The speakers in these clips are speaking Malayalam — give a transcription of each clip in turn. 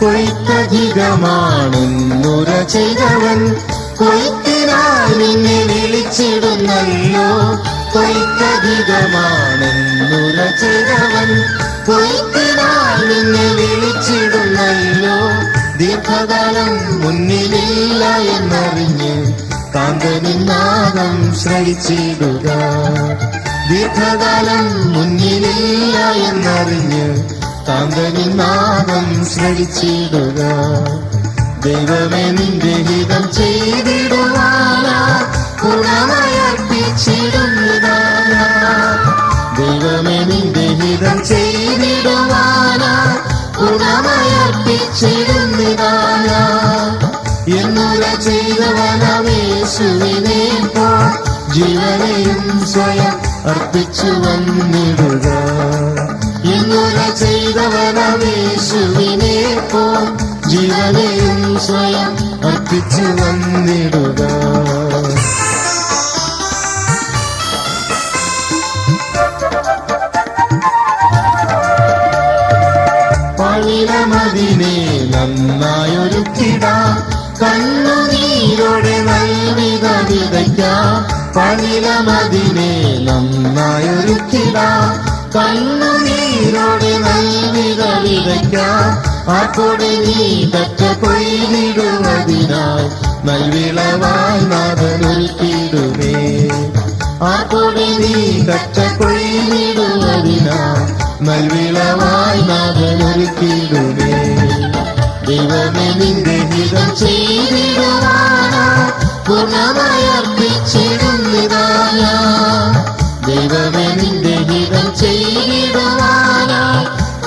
കൊയ്ത്തധികമാണെന്നുര ചെയ്തവൻ. കൊയ്ത്തിനായി നിന്നെ വിളിച്ചിടുന്നല്ലോ. കൊയ്ത്തധികമാണെന്നുര ചെയ്തവൻ. കൊയ്ത്തിനായി നിന്നെ വിളിച്ചിടുന്നല്ലോ. ദീർഘകാലം മുന്നിലില്ല എന്നറിഞ്ഞ് കാന്തനിന്നാദം ശ്രവിച്ചിടുക. ദീർഘകാലം മുന്നിലില്ല എന്നറിഞ്ഞ് കാന്തനിന്നാദം ശ്രവിച്ചിടുക ദൈവമേ നിന്റെ ഹിതം ചെയ്തിടുവാനാ. ഗുണമയർപ്പിച്ചിടുന്നതാനാ ദൈവമേ നിന്റെ ഹിതം ചെയ്തിടുവാന. ഗുണമയർപ്പിച്ചിടുന്നതാനാ എന്നുള്ള ചെയ്തവനമേശുവിനെ പോ ജീവനെയും സ്വയം അർപ്പിച്ചു വന്നിടുക. എന്നുര ചെയ്തവനമേശുവിനെ പോ. ജീവനെയും സ്വയം അർപ്പിച്ചു വന്നിടുക. പഴിലമതിനെ നന്നായൊരുക്കിട. കണ്ണുനീരോടെ നൽവിത വിതയ്ക്ക. പഴിലമതിനെ നന്നായൊരുക്കിടാം. കണ്ണുനീരോടെ നൽകിക വിതയ്ക്കാം ആക്കോടെ നീ തറ്റ കൊയ്തിടുവതിനായി നൽവിളവായി നാഥനൊരുക്കിയിടുമേ. ആ നീ കറ്റ കൊയ്തിടുവതിനായി നൽവിളവായി നാഥനൊരുക്കിയിടുമേ. ദൈവമേ നിന്റെ ഹിതം ചെയ്തിടുവാനാ. ദൈവമേ നിന്റെ ഹിതം ചെയ്തിടുവാനാ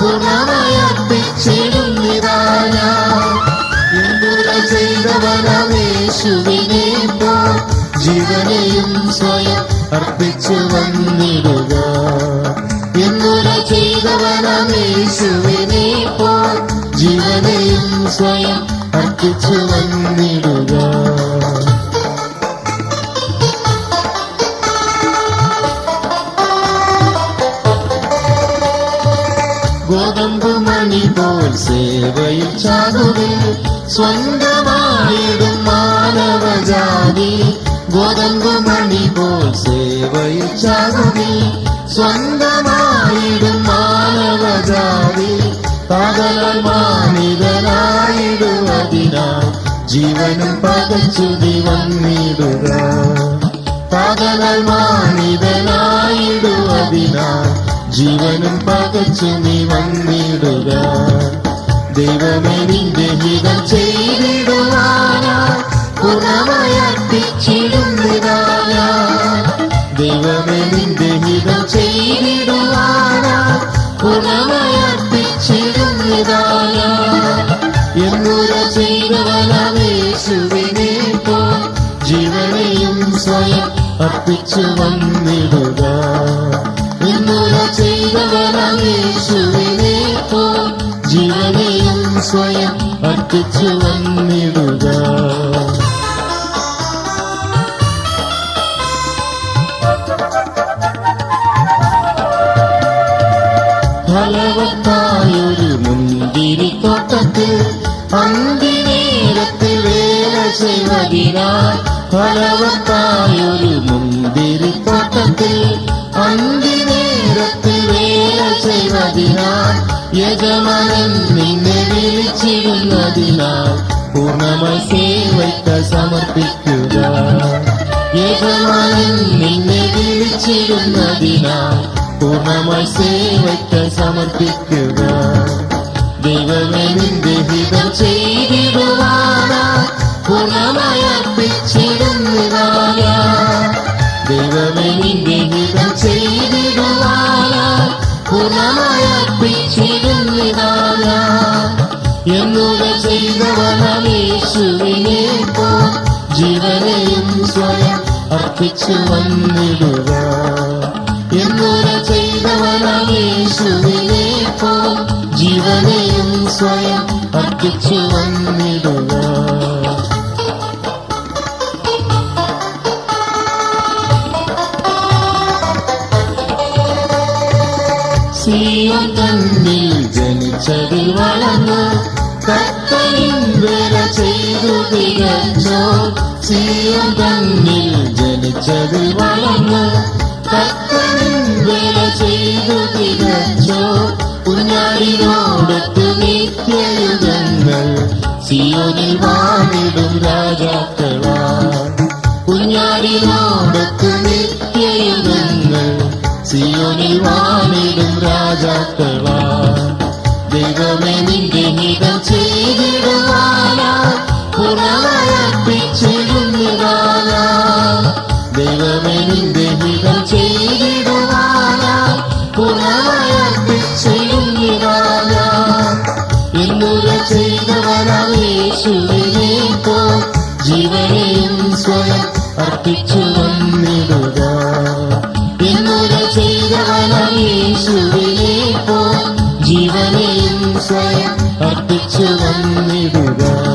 ഗുണമയർപ്പിച്ചിടുന്നിതായ എന്തുര ചെയ്തവനമേശുവിനെ പോ ജീവനെയും സ്വയം അർപ്പിച്ചു വന്നിടുക. എന്നുര ചെയ്തവനേശുവിനെ പോ ജീവനെയും സ്വയം അർപ്പിച്ചു വന്നിടുക. ഗോതമ്പ് മണി പോൽ സേവയിൽ ചാകുവിൽ സ്വന്തമായിടും മാനവജാതി. ഗോതമ്പ് മണി പോൽ സേവയിൽ ചാകുവിൽ സ്വന്തമായിടും മാനവജാതി. പാതലാൽ മാനിതനായിടുവതിനാൽ ജീവനും പകച്ചുതി വന്നിടുക പാതലാൽ മാനിതനായിടുവതിനാൽ ജീവനും പകച്ചു നീ വന്നിടുക. ദൈവമേ നിന്റെ ഹിതം ചെയ്തിടുവാനാ ഗുണമയർപ്പിച്ചിടുന്നിതായ ദൈവമേ നിന്റെ ഹിതം ചെയ്തിടുവാനാ ഗുണമയർപ്പിച്ചിടുന്നിതായ എന്നുര ചെയ്തവനേശുവിനെ പോ ജീവനെയും സ്വയം അർപ്പിച്ചു വന്നിടുക ചെയ്തവനമേശുവിനെ പോ ജീവനെയും സ്വയം അർപ്പിച്ചു വന്നിടുക. ഫലവത്തായൊരു മുന്തിരിത്തോട്ടത്തിൽ അന്തിനേരത്തിൽ വേല ചെയ്വതിനാൽ ഫലവത്തായൊരു മുന്തിരിത്തോട്ടത്തിൽ അന്തിനേരത്തിൽ ചെയ്വതിനാൽ യജമാനൻ നിന്നെ വിളിച്ചിരുന്നതിനാൽ പൂർണമായി സേവയ്ക്ക് സമർപ്പിക്കുക. യജമാനൻ നിന്നെ വിളിച്ചിരുന്നതിനാൽ പൂർണമായി സേവയ്ക്ക് സമർപ്പിക്കുക. ദൈവമേ നിന്റെ ഹിതം ചെയ്തിടുവാനാ. പൂർണമായി അർപ്പിച്ചിടുന്നതായ. ദൈവമേ നിന്റെ ഹിതം ചെയ്തിടുവാനാ ചെയ്തവനമേശുവിനെ പോ സ്വയം പോ ജീവനെയും സ്വയം അർപ്പിച്ചു വന്നിടുക. സിയോൻ തന്നിൽ ജനിച്ചതിൽ വളർന്നു കത്തയും വില ചെയ്തു തികച്ചോ സിയോൻ തന്നിൽ ജനിച്ചതിൽ വളർന്നു കത്തയും വില ചെയ്തു തികച്ചോ കുഞ്ഞാടിനോടൊത്ത് നിത്യയുഗങ്ങൾ സിയോനിൽ വാണിടും രാജാക്കളാ കുഞ്ഞാടിനോടത്ത് നിത്യയുഗങ്ങൾ സിയോനിൽ വാണിടും രാജാക്കളാ. ദൈവമേ നിന്റെ ഹിതം ചെയ്തിടുവാനാ. പുറമയപ്പിച്ചിരുന്നതാനാ ദൈവമേ നിന്റെ ഹിതം ചെയ്തിടുവാനാ. പുറമയപ്പിച്ചിരുന്നതാനാ എന്നുര ചെയ്തവനേശുവിനേക്കോ ജീവനെയും സ്വയം അർപ്പിച്ചു വന്നിടുക. അർപ്പിച്ചു വന്നിടുക